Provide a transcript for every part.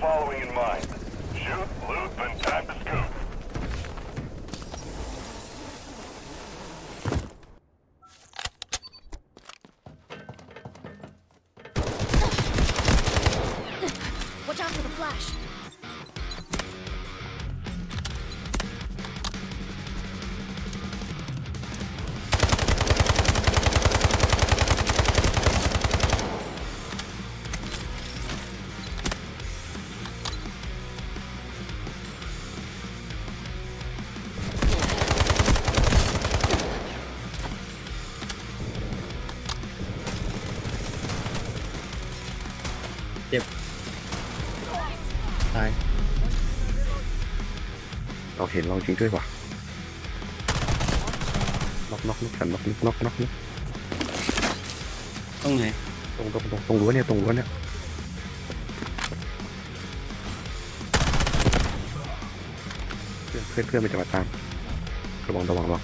following in mind. Shoot, loot, and time to scoop. เราเห็นเราจริงด้วยว่ะน็อกน็อกน็อกฉันน็อกน็อกน็อกน็อกน็อกต้องไหนตรงตรงตรงตรงรั้วเนี่ยตรงรั้วเนี่ยเพื่อนเพื่อนเพื่อนมันจะมาตามระวังระวังระวัง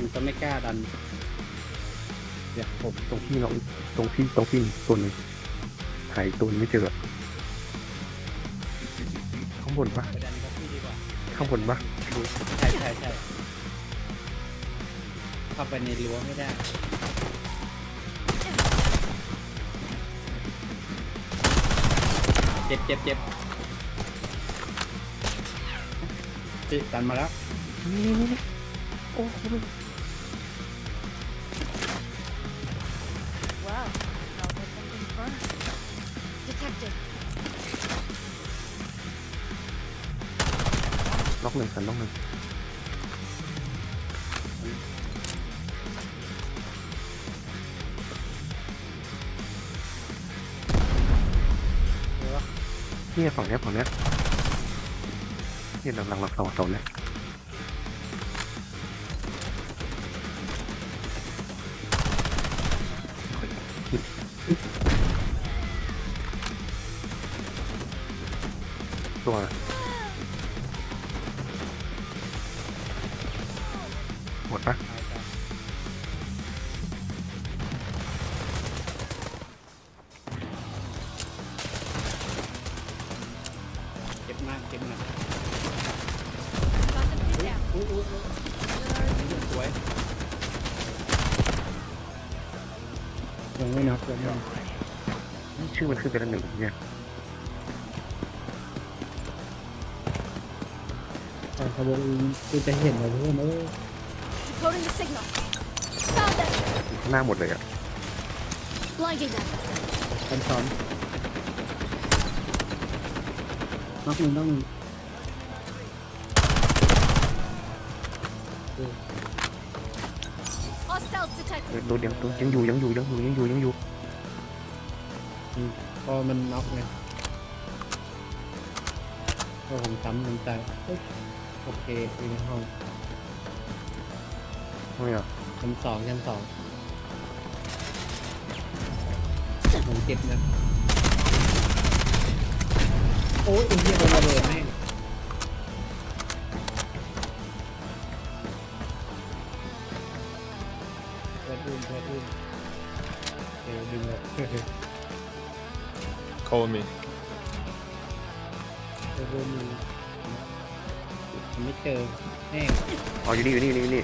มันก็ไม่กล้าดันเดี๋ยวผมตรงที่เราตรงที่ตรงที่ตัวหนึงหายตัวหนึ่งไม่เจอข้างบนปะไปดันครับพี่ดีกว่าข้างบนปะดูใช่ใช่ใช่เข้าไปในรั้วไม่ได้เจ็บเจ็บเจ็บพี่ดันมาแล้วนี่นี่นี่โอ้โห Detected. น็อกหนึ่งสันน็อกหนึ่งเดี๋ยฝั่งเนี้ยฝั่งเนี้ยนี่หลังหลังหลังเสาเสาเนี่ย ตัว หมดปะตายตายเจ็บมากเจ็บหนัก Got them pinned down. อุ้ยอุ้ยอุ้ยนี่สวยยังไม่นับเลยเนี่ยชื่อมันขึ้นไปแล้วหนึ่งเนี่ย แต่ขบวนคือจะเห็นเลยเพื่อนเอ้ย Decoding the signal. Found them. ข้างหน้าหมดเลยอะ Blinding them. ชั้นสองน็อกหนึ่งต้องหนึ่ง Hostiles detected. โดนยังยังอยู่ยังอยู่ยังอยู่ยังอยู่ยังอยู่อืมพอมันน็อกไงก็ผมซ้ำผมตายเอ้ย โอเคอยู่ในห้องไม่เหรอชั้นสองชั้นสองผมเจ็บนะโอ้ยไอ้เหี้ยโดนระเบิดแม่งเพื่อนอื่นเพื่อนอื่นเดี๋ยวดึงออก Call me. เจอแม่งอ๋ออยู่นี่อยู่นี่อยู่นี่อยู่นี่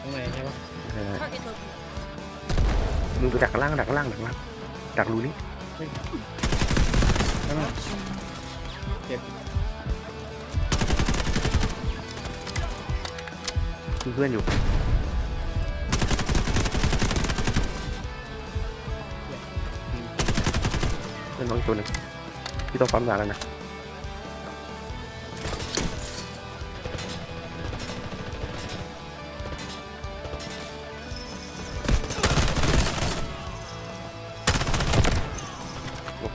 ข้างในใช่ปะเออ Target located. มึงไปดักข้างล่างดักข้างล่างดักข้างล่างดักรูนี้ใช่ปะเจ็บมีเพื่อนอยู่เพื่อนน้องอีกตัวหนึ่งที่ต้องปั๊มยาแล้วนะ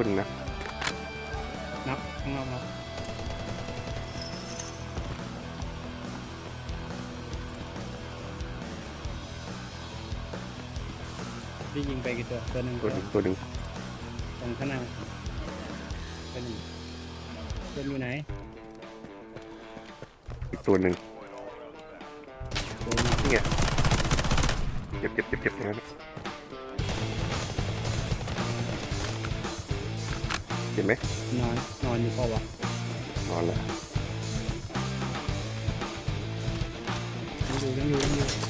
ลบตัวหนึ่งนะ นับข้างนอกนับพี่ยิงไปกี่ตัวตัวหนึ่งตัวหนึ่งตัวหนึ่งตรงข้างหน้าไปหนึ่งเพื่อนอยู่ไหนอีกตัวหนึ่งตัวนี้นี่ไงเจ็บเจ็บเจ็บเจ็บอย่างนั้น เห็นไหมนอนนอนอยู่เปล่าวะนอนแล้วยังอยู่ยังอยู่ยังอยู่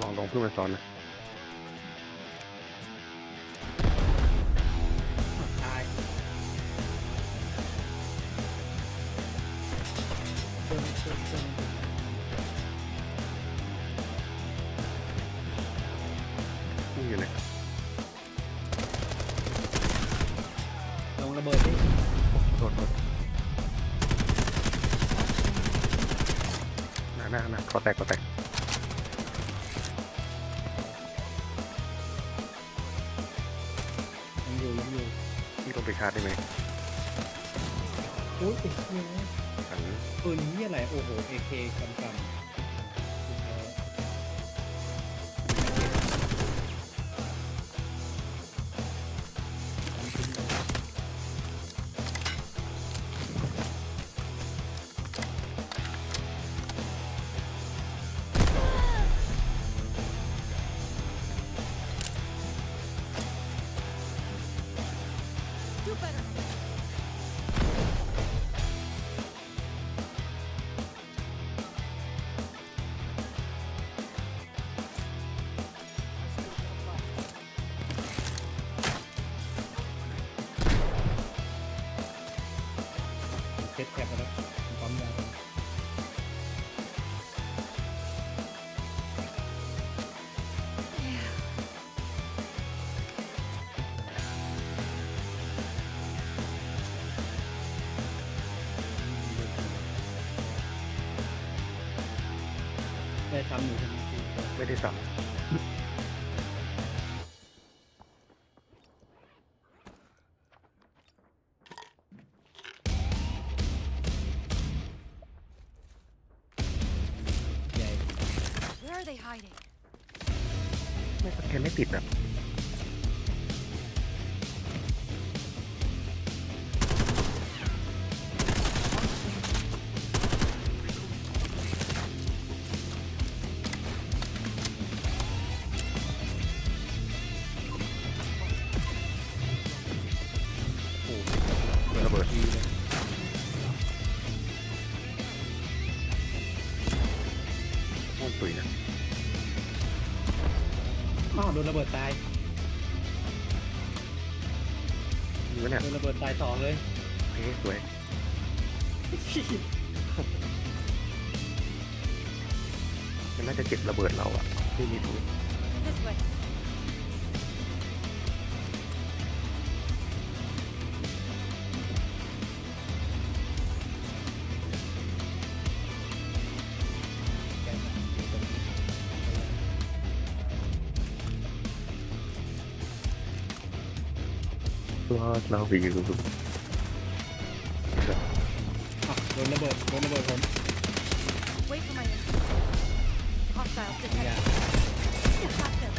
ลองลองเพื่อนมาซ้อนนะตายเพิ่มเพิ่มเพิ่มนี่อยู่ไหนลงระเบิดดิโทษโทษหน้าหน้าหน้าคอแตกคอแตก ไปชาร์จได้ไหมอุ้ยไอ้เหี้ยอันปืนนี้อะไรโอ้โห AK กำกำ แคปไปแล้วปั๊มยาได้ซ้ำอยู่ใช่ไหมไม่ได้สั่ง ไม่แกไม่ติดอะ ดนระเบิดตายนี่วะเนี่ยโดนระเบิดตายสองเลยเฮ้ยสวยมันน่าจะเจ็บระเบิดเราอะที่นี่ตรง god เราวิ่งอยู่ตรงอ่ะโดนระเบิดโดนระเบิดผม Wait for my input. Hostiles detected. You have them.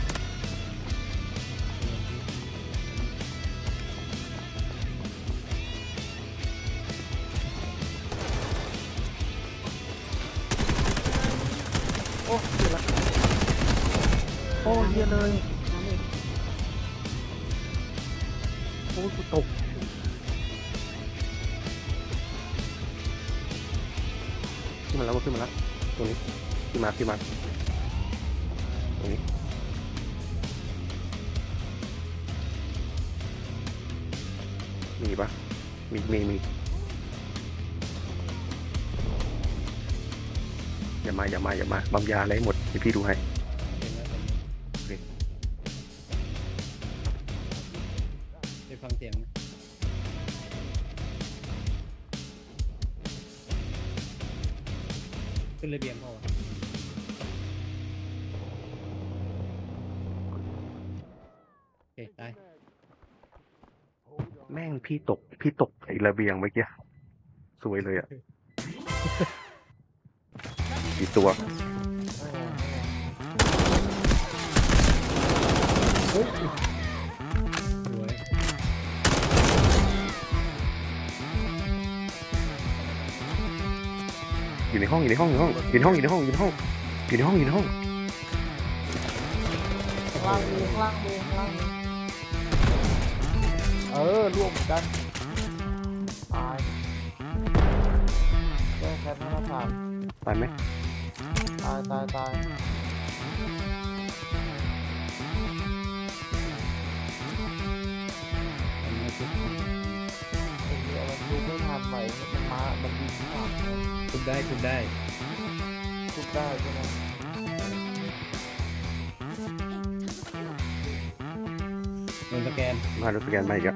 โอ้เหี้ยเลย ตรงนี้พี่มาพี่มาตรงนี้มีปะมีมีมีอย่ามาอย่ามาอย่ามาบำยาอะไรหมดเดี๋ยวพี่ดูให้ ขึ้นระเบียงเปล่าวะโอเคตายแม่งพี่ตกพี่ตกไอ้ระเบียงเมื่อกี้สวยเลยอะ กี่ตัวส อยู่ในห้องอยู่ในห้องอยู่ในห้องอยู่ในห้องอยู่ในห้องอยู่ในห้องอยู่ในห้องอยู่ในห้องล่างมีข้างล่างมีข้างล่างมีเออร่วมเหมือนกันตายแก้แค้นให้มาผ่านตายไหมตายตายตายอ้เหี้ ไม่ทันไหวมันมามันยิงผ่านคุณได้คุณได้ทุบได้ใช่ไหมโดนสแกนมาดูสแกนมาอีกอะ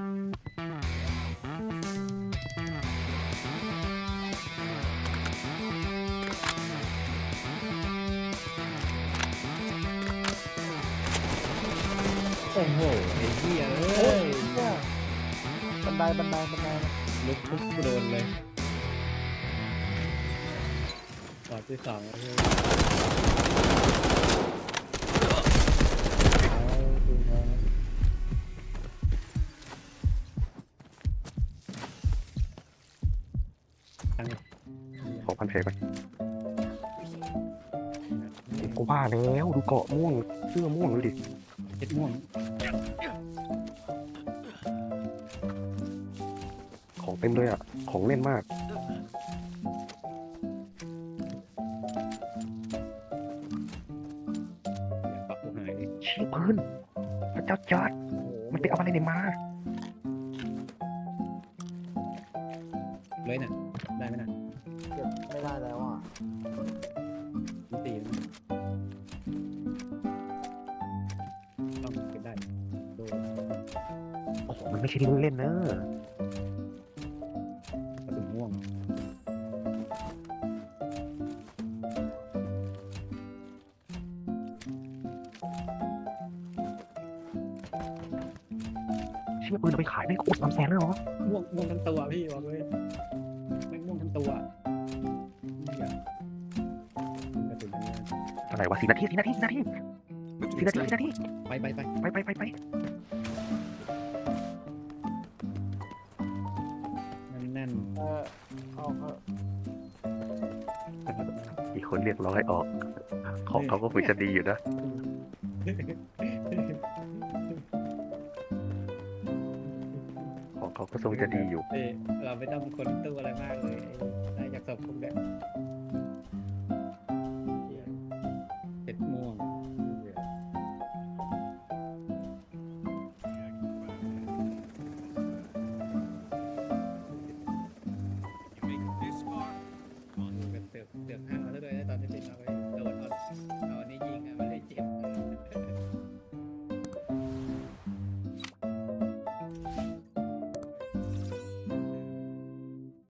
โอ้โหไอ้เหี้ยเอ้โอ้ยยเนี่ยบันไดบันไดบันได ลุกทุบโดนเลยปอดที่สองแล้วเฮ้ยเอาดูมาขอพันแผลไปกูว่าแล้วดูเกาะม่วงเสื้อม่วงดูดิเช็ดม่วง เต็มเลยอะ ของเล่นมาก ปักกูหายดิเชี่ยปืนพระเจ้าจอดมันไปเอาอะไรเนี่ยมา เลยน่ะ ได้ไหมน่ะเก็บไม่ได้แล้วอะมันตีแล้วนะต้องเก็บได้โดนโอ้โหมันไม่ใช่เล่นๆเนอะ ปืนเอาไปขายไม่งอุดสามแสนเลยเหรอม่วงม่วงทั้งตัวพี่บอกเลยแม่งม่วงทั้งตัวอะกระสุนม่วะไรวะสี่นาทีสี่นาทีสี่นาทีสี่นาทีสี่นาทีไปไปไปไปไปไปไปแน่นเออเอาเถอะอีกคนเรียกร้องให้ออก ของเขาก็ควรจะดีอยู่นะ ทรงจะดีอยู่ เอ้ยเราไม่ต้องคนตู้อะไรมากเลยไอ้ได้จากศพพวกเนี้ย